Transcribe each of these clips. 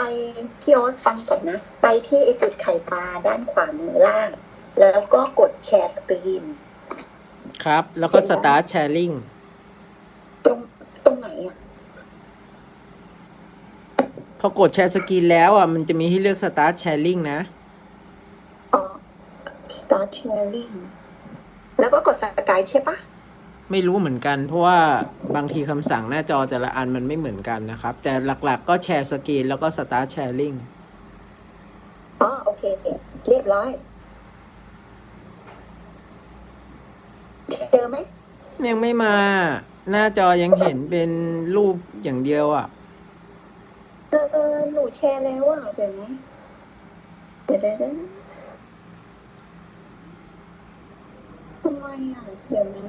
ไปพี่โอ๊ตฟังก่อนนะ ไปที่ไอจุดไข่ปลาด้านขวามือล่าง แล้วก็กดแชร์สกรีน ครับ แล้วก็เสร็จแล้ว start sharing ตรงตรงไหนอะ พอกดแชร์สกรีนแล้วอะ มันจะมีให้เลือก start sharing นะ อ๋อ start sharing แล้วก็กดสกายใช่ปะ ไม่รู้เหมือนกัน เพราะว่าบางทีคำสั่งหน้าจอแต่ละอันมันไม่เหมือนกันนะครับ แต่หลักๆ ก็แชร์สกรีนแล้วก็ start sharing อ๋อโอเคโอเคเรียบร้อย เจอไหมยังไม่มา หน้าจอยังเห็นเป็นรูปอย่างเดียวอะเออเออหนูแชร์แล้วอะเดี๋ยวนะเดี๋ยวเดี๋ยวเดี๋ยวทำไมอะเดี๋ยวนะ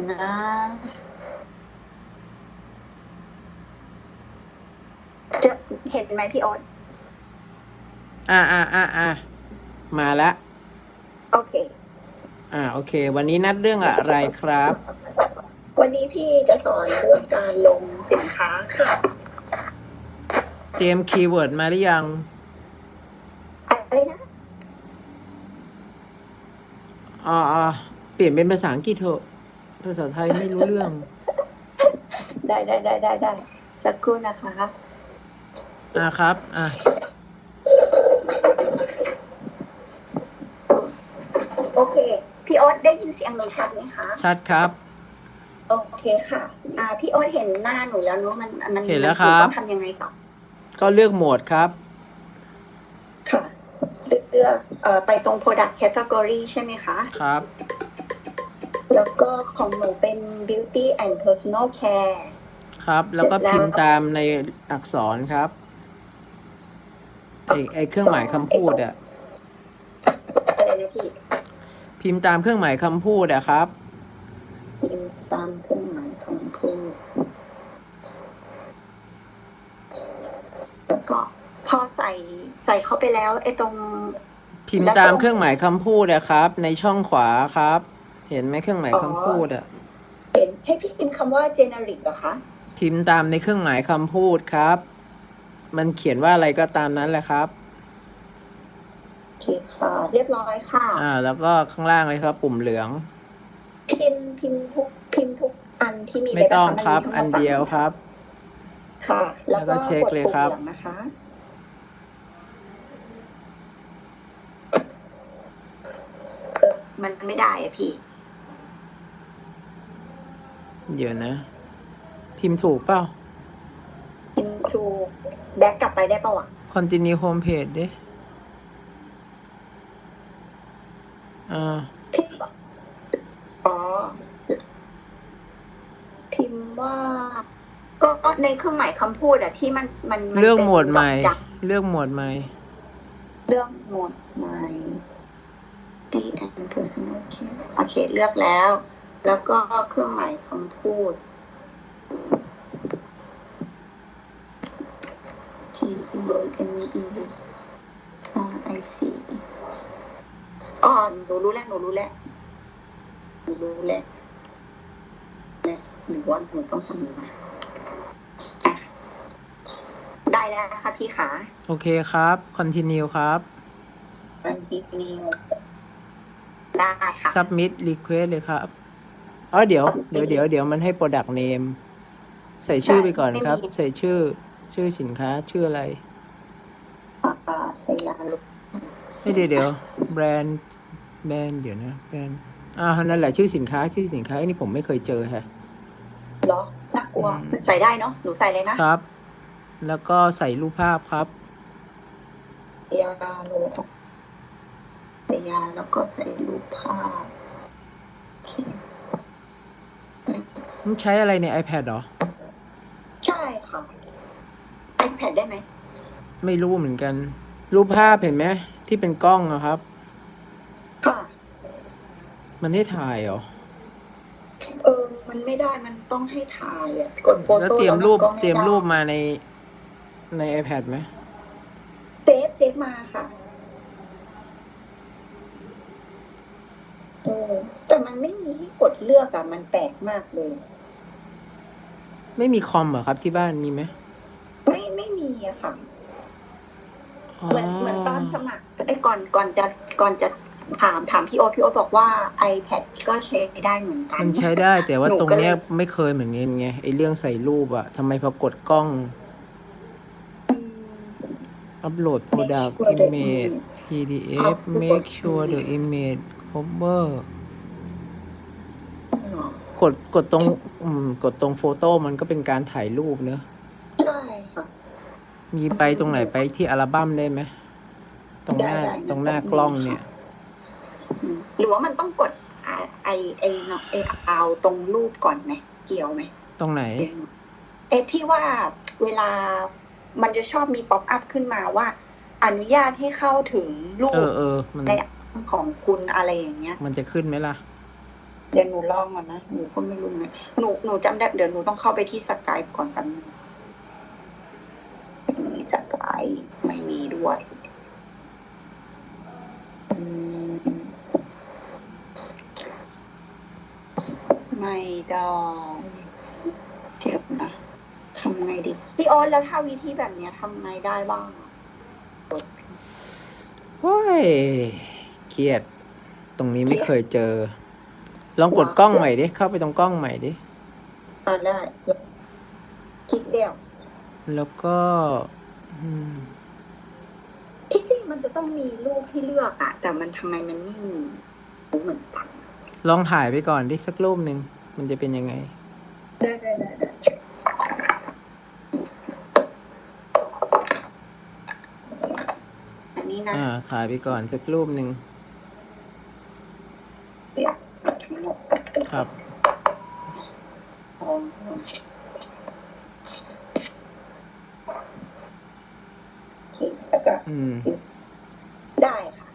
เดี๋ยวนะจะเห็นไหมพี่ออสอ่าอ่าอ่าอ่ามาละโอเค อ่า โอเค วันนี้นัดเรื่องอะไรครับ วันนี้พี่จะสอนเรื่องการลงสินค้าค่ะ เตรียมคีย์เวิร์ดมาหรือยัง อะไรนะอ่าอ่าเปลี่ยนเป็นภาษาอังกฤษเถอะ ภาษาไทยไม่รู้เรื่อง ได้ได้ได้ได้ได้สักครู่นะคะอ่าครับ อ่าโอเค พี่ออสได้ยินเสียงหนูชัดไหมคะชัดครับ โอเคค่ะ อ่า พี่ออสเห็นหน้าหนูแล้วเนอะมันมันเห็นแล้วมัครับ ต้องทำยังไงต่อก็เลือกโหมดครับ ค่ะเลือกเอ่อไปตรง product category ใช่ไหมคะ ครับ แล้วก็ของหนูเป็น beauty and personal care ครับ แล้วก็เสร็จแล้วพิมพ์ตามในอักษรครับ ไอไอเครื่องหมายคำพูดอะอะไรนะพี่ พิมพ์ตามเครื่องหมายคำพูดอะครับ พิมพ์ตามเครื่องหมายคำพูด แล้วก็พอใส่ใส่เข้าไปแล้วไอ้ตรงพิมพ์ตามเครื่องหมายคำพูดอะครับ ในช่องขวาครับ เห็นไหมเครื่องหมายคำพูดอะเห็นให้พี่พิมพ์คำว่า generic เหรอคะพิมพ์ตามในเครื่องหมายคำพูดครับ มันเขียนว่าอะไรก็ตามนั้นแหละครับโอเคค่ะ เรียบร้อยค่ะ อ่า แล้วก็ข้างล่างเลยครับ ปุ่มเหลือง พิมพ์พิมพ์ทุกพิมพ์ทุกอันที่มีไม่ต้องด้หะะครับมัมีอันทั้งหมเดียวครับ ค่ะ แล้วก็แล้วก็เช็คเลยครับกดปุ่มหองนะคะเออมันไม่ได้อะพี่ เดี๋ยวนะ พิมพ์ถูกเปล่าพิมพ์ถูกแบ็กกลับไปได้ปะวะ continue home page ดิอ่าพี่บอกอ๋อ พิมพ์ว่าก็ก็ในเครื่องหมายคำพูดอะที่มันมันนเลือกป็นโหมดใหม่ดอกจันเลือกโหมดใหม่ เลือกโหมดใหม่ D and personal care โอเค เลือกแล้ว แล้วก็เครื่องหมายคำพูด G E M E R I C อ๋อหนูรู้แล้วหนูรู้แล้วหนูรู้แล้วเนี่ยหรือว่าหนูต้องทำยังไงอะได้แล้วนะคะพี่ขาโอเคครับ continue ครับมันมีมีได้ค่ะ submit request เลยครับ อ๋อเดี๋ยวเดี๋ยวเดี๋ยวเดี๋ยวมันให้ product name ใส่ชื่อไปก่อนครับ ใส่ชื่อชื่อสินค้าชื่ออะไรอ่าสยามลูกเฮ้ยเดี๋ยวเดี๋ยวแบรนด์แบรนด์เดี๋ยวนะแบรนด์อ่านั่นแหละชื่อสินค้าชื่อสินค้าไอ้นี่ผมไม่เคยเจอฮะเหรอน่ากลัวอืมใส่ได้เนาะหนูใส่เลยนะครับ แล้วก็ใส่รูปภาพครับยาโลใส่ยาแล้วก็ใส่รูปภาพโอเค มันใช้อะไรใน iPad เหรอ ใช่ค่ะ iPad ได้ไหม ไม่รู้เหมือนกัน รูปภาพเห็นไหมที่เป็นกล้องอะครับ ค่ะ มันให้ถ่ายเหรอ เออ มันไม่ได้ มันต้องให้ถ่ายอะ กดโฟแล้วโต้เตรียมรูปแล้นก็ไเตรียมรูปได้มาในใน iPad ไหม เซฟเซฟมาค่ะ เออแต่ มันไม่มีให้กดเลือกอะมันแปลกมากเลย ไม่มีคอมเหรอครับที่บ้านมีไหมไม่ไม่มีอะค่ะอ๋อเหมือนเหมือนตอนสมัครไอ้ยก่อนก่อนจะก่อนจะถามถามพี่โอ๊ตพี่โอ๊ตบอกว่า iPad ก็ใช้ได้เหมือนกัน มันใช้ได้แต่ว่าหนูตรงก็เลยเนี้ยไม่เคยเหมือนกันไงไอเรื่องใส่รูปอะทำไมพอกดกล้องอืม upload product sure the image PDF Upload make sure the image cover เหรอ กดกดตรง อืม กดตรงโฟโต้มันก็เป็นการถ่ายรูปเนอะใช่ค่ะ มีไปตรงไหนไปที่อัลบั้มได้ไหมตรงหน้าได้ได้ ตรงหน้ากล้องเนี่ย อืมหรือว่ามันต้องกดไอไอไอเนาะไอเอาตรงรูปก่อนไหมเกี่ยวไหมตรงไหน เอะที่ว่าเวลามันจะชอบมีป๊อปอัพขึ้นมาว่า อนุญาตให้เข้าถึงรูเอปอเออมัน ในของคุณอะไรอย่างเงี้ย มันจะขึ้นไหมล่ะ เดี๋ยวหนูลองก่อนนะ หนูก็ไม่รู้นะหนูหนูจำได้ เดี๋ยวหนูต้องเข้าไปที่สกายก่อนแป๊บนึงมีสกายไม่มีด้วยมไม่ได้เดี๋ยวนะทำไงดีพี่ออนแล้วถ้าวิธีแบบเนี้ยทำไงได้บ้างอะโอ้ยเครียด ตรงนี้ไม่เคยเจอ ลองกดกล้องใหม่ดิ เข้าไปตรงกล้องใหม่ดิ อ่าได้ คลิกเดียวแล้วก็ อืมที่จริงมันจะต้องมีรูปให้เลือกอะแต่มันทำไมมันไม่มีรู้เหมือนกันลองถ่ายไปก่อนดิสักรูปหนึ่ง มันจะเป็นยังไง ได้ได้ได้ได้อันนี้นะ อ่า ถ่ายไปก่อนสักรูปหนึ่ง เดี๋ยวทั้งหมด ครับของโอเคแล้วก็อืม ได้ค่ะ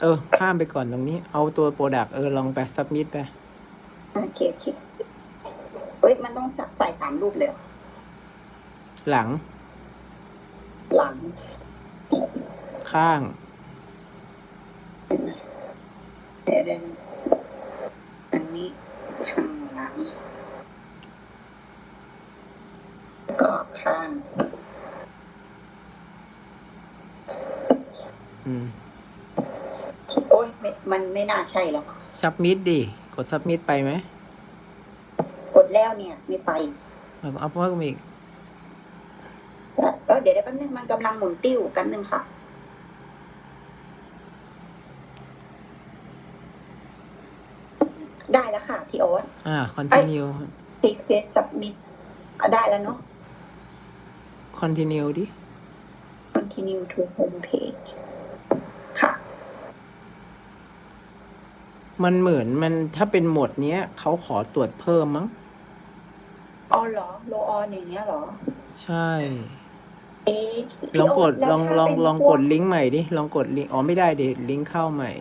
เออ ข้ามไปก่อนตรงนี้ เอาตัวโปรดักเออ ลองไปซับมิดไป โอเคโอเคเฮ้ย มันต้องใส่สามรูปเลยเหรอหลัง หลัง ข้าง เดี๋ยวเดี๋ยวอันนี้ข้างหลังแล้วก็ข้างอืมโอ้ยไม่มันไม่น่าใช่แล้วซับมิดดิ กดซับมิดไปไหมกดแล้วเนี่ย ไม่ไปแล้วก็เอาเพิ่มอีกแล้วเดี๋ยวเดี๋ยวแป๊บนึงมันกำลังหมุนติ้วแป๊บนึงค่ะ ได้แล้วค่ะพี่โอ๊ตอ่า continue click paste submit อะได้แล้วเนาะ continue ดิ continue to home page ค่ะ มันเหมือนมันถ้าเป็นโหมดเนี้ยเขาขอตรวจเพิ่มมั้งอ๋อเหรอโลออนอย่างเงี้ยเหรอ ใช่ เอ๊ะลองกดพี่โตลองแวลองถ้าเป็นลองพวกดลิงก์ใหม่ดิ ลองกดลิงก์อ๋อไม่ได้ดิลิงก์เข้าใหม่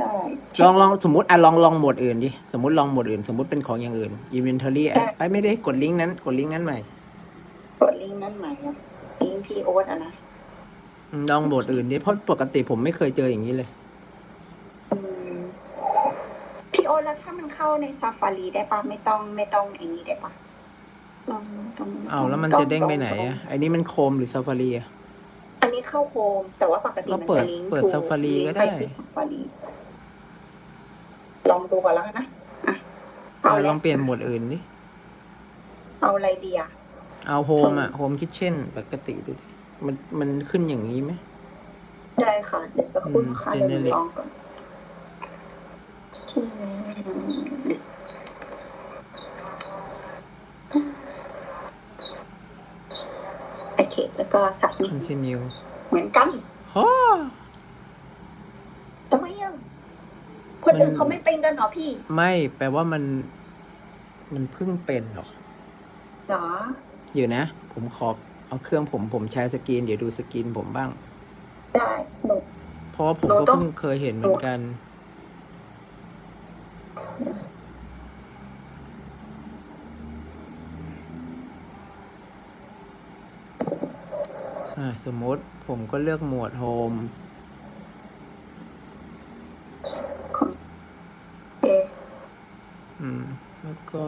ได้ลองลองสมมติอะลองลองโหมดอื่นดิสมมติลองโหมดอื่น สมมติเป็นของอย่างอื่น inventory อะไอ้ยไม่ได้กดลิงก์นั้น กดลิงก์นั้นใหม่กดลิงก์นั้นใหม่นะลิงก์พี่โอ๊ตอะนะอืมลองโหมดอื่นดิเพราะปกติผมไม่เคยเจออย่างนี้เลยอืมพี่โอ๊ตแล้วถ้ามันเข้าในซาฟารีได้ปะไม่ต้องไม่ต้องไอ้นี้ได้ปะลองตรงเอาแล้วมันจะเด้งไปไหนอะไอ้นี่มันโคมหรือซาฟารีอะอันนี้เข้าโฮมแต่ว่าปกติก็มันเปิดจะลิงก์เปิด to Safari ลิงก์ก็ได้ปที่ Safari ลองดูก่อนแล้วกันนะอะเอาเอาแล้ลวองเปลี่ยนโหมดอื่นดิเอาอะไรดีอะเอาโฮมอะโฮมคิทเช่นปกติดูดิมันมันขึ้นอย่างนี้ไหมได้ค่ะ เดี๋ยวสักครู่นะคะอืมเดี๋ยวหนู Generate ลองก่อนโอเค แล้วก็สับนิด continue เหมือนกันฮ่อ ทำไมอะคนอื่น มัน เขาไม่เป็นกันเหรอพี่ไม่แปลว่ามัน มันเพิ่งเป็นหรอกเหรออยู่นะ ผมขอเอาเครื่องผมผมแชร์สกรีนเดี๋ยวดูสกรีนผมบ้าง ได้หนู เพราะว่าผมเราก็ต้องเพิ่งเคยเห็นเหมือนกัน อ่า สมมติผมก็เลือกหมวดโฮม โอเค อืม แล้วก็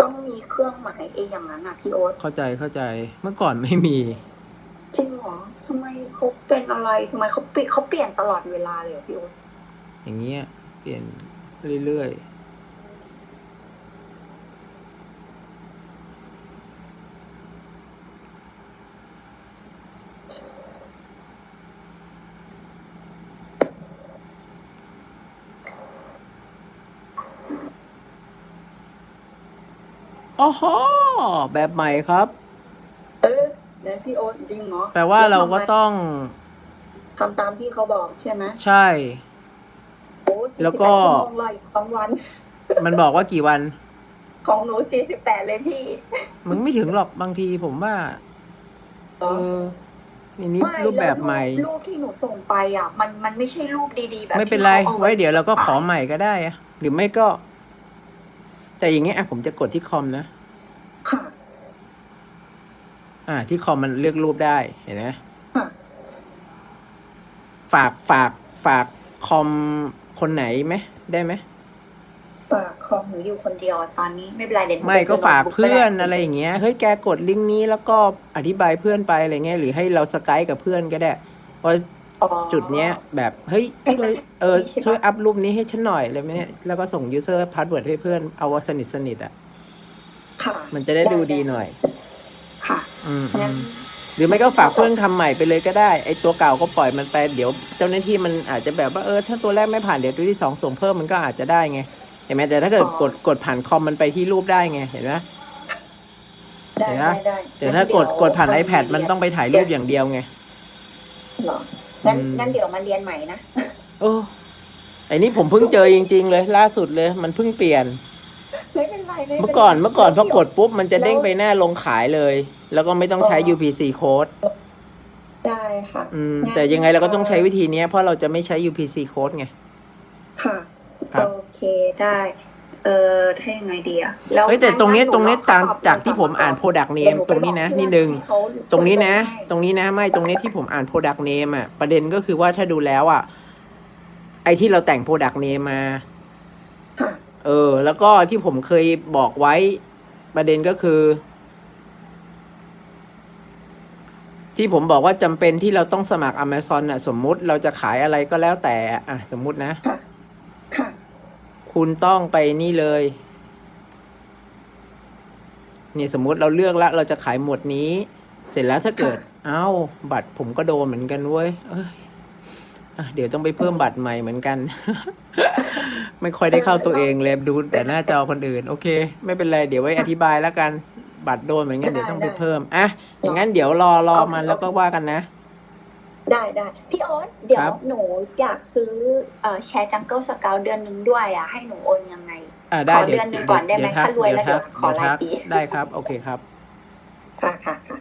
ต้อง มีเครื่องหมายเองอย่างนั้นอะพี่โอ๊ตเข้าใจเข้าใจเมื่อก่อนไม่มี จริงเหรอทำไมเขาเป็นอะไรทำไมเขาเปลี่ยนเขาเปลี่ยนตลอดเวลาเลยเหรอพี่โอ๊ตอย่างเงี้ยเปลี่ยนเรื่อยๆ อ๋อฮะแบบใหม่ครับ เออแล้วพี่โอ๊ตจริงเหรอแปลว่าเราก็ต้องทำตามที่เขาบอกใช่ไหมใช่ โอ้แล้วก็48ชั่วโมงเลยของวันมันบอกว่ากี่วัน ของหนูสี่สิบแปดเลยพี่มันไม่ถึงหรอกบางทีผมว่า เอออันนี้ไม่รูปแบบใหม่แล้วรูปที่หนูส่งไปอะ มันมันไม่ใช่รูปดีๆ แบบไม่เป็นไร ที่ขาอาไว้เดี๋ยวเราก็ขอใหม่ก็ได้อะหรือไม่ก็ แต่อย่างเงี้ยอะผมจะกดที่คอมนะ ค่ะ อ่า ที่คอมมันเลือกรูปได้เห็นไหมค่ะ ฝากฝากฝากคอมคนไหนไหมได้ไหมฝากของหนูอยู่คนเดียวตอนนี้ไม่เป็นไรเดี๋ยวหนูไม่ก็ปซื้ฝากโน้ตบุ๊เพื่อนด้อะไรอย่างเงี้ยเฮ้ยแกกดลิงก์นี้แล้วก็อธิบายเพื่อนไปอะไรเงี้ยหรือให้เราสกายกับเพื่อนก็ได้เพราะอ๋อ จุดเนี้ยแบบเฮ้ยให้ช่วยมันเออใช่ปะช่วยอัพรูปนี้ให้ฉันหน่อยอะไรเนี้ยแล้วก็ส่ง user password ให้เพื่อนเอาว่าสนิทสนิทอะค่ะมันจะได้ดูดีหน่อย ค่ะ อืมงั้นอืมหรือไม่ก็ฝากเพื่อนทำใหม่ไปเลยก็ได้ไอตัวเก่าก็ปล่อยมันไปเดี๋ยวเจ้าหน้าที่มันอาจจะแบบว่าเออถ้าตัวแรกไม่ผ่านเดี๋ยวตัวที่สองส่งเพิ่มมันก็อาจจะได้ไงเห็นไหมแต่ถ้าเกิดอ๋อกดกดผ่านคอมมันไปที่รูปได้ไงเห็นไหมได้เห็นไหมได้ได้แต่ถ้ากดกดผ่าน iPad มันต้องไปถ่ายรูปอย่างเดียวไงเหรอ งั้นอืมงั้นเดี๋ยวมาเรียนใหม่นะโอ้ไอ้นี่ผมเพิ่งเจอจริง ๆ เลย ล่าสุดเลย มันเพิ่งเปลี่ยน ไม่เป็นไรไม่ป็ไรเมื่อก่อนเมื่อก่อนพอกดปุ๊บมันจะเด้งไปหน้าลงขายเลย แล้วก็ไม่ต้องใช้อ๋อ UPC code ได้ค่ะอืมงั้นแต่ยังไงเราก็ต้องใช้วิธีเนี้ยเพราะเราจะไม่ใช้ UPC code ไง ค่ะ ครับ โอเคได้ เออถ้ายังไงดีอะแล้วเฮ้ยแต่ตรงเนี้ยงั้ตรงเนี้ยหต่างขอจากที่ผมอ่าน product name ตรงนี้นะนิดนึงเขาตรงนี้นะให้ตรงนี้นะ ไม่ตรงนี้ที่ผมอ่าน product name อะประเด็นก็คือว่าถ้าดูแล้วอะไอที่เราแต่ง product name มาค่ะเออ แล้วก็ที่ผมเคยบอกไว้ ประเด็นก็คือ ที่ผมบอกว่าจำเป็นที่เราต้องสมัคร Amazon อะสมมุติเราจะขายอะไรก็แล้วแต่อะสมมุตินะ ค่ะ คุณต้องไปนี่เลยเนี่ยสมมติเราเลือกแล้วเราจะขายหมวดนี้ เสร็จแล้วถ้าเกิด เอ้า บัตรผมก็โดนเหมือนกันเว้ยเอ้ยอเดี๋ยวต้องไปเพิ่มบัตรใหม่เหมือนกัน ไม่ค่อยได้เข้าตัวเองเลยดูแต่หน้าจอคนอื่น โอเค ไม่เป็นไร เดี๋ยวไว้อธิบายแล้วกัน บัตรโดนเหมือนกันเดี๋ยวต้องไปเพิ่ม อะ อย่างนั้นเดี๋ยวรอรอมันแล้วก็ว่ากันนะ ได้ได้พี่โอ๊ตเดี๋ยครัวบหนูอยากซื้อเอ่อแชร์จังเกิลสเกลเดือนหนึ่งด้วยอะให้หนูโอนยังไง อ่าได้ขอเดี๋ยวเดือนหนึ่งก่อนได้ไหมทักถ้ารวยแล้วทักเดี๋ยวขอรายทักปีได้ครับ โอเคครับ ค่ะค่ะค่ะ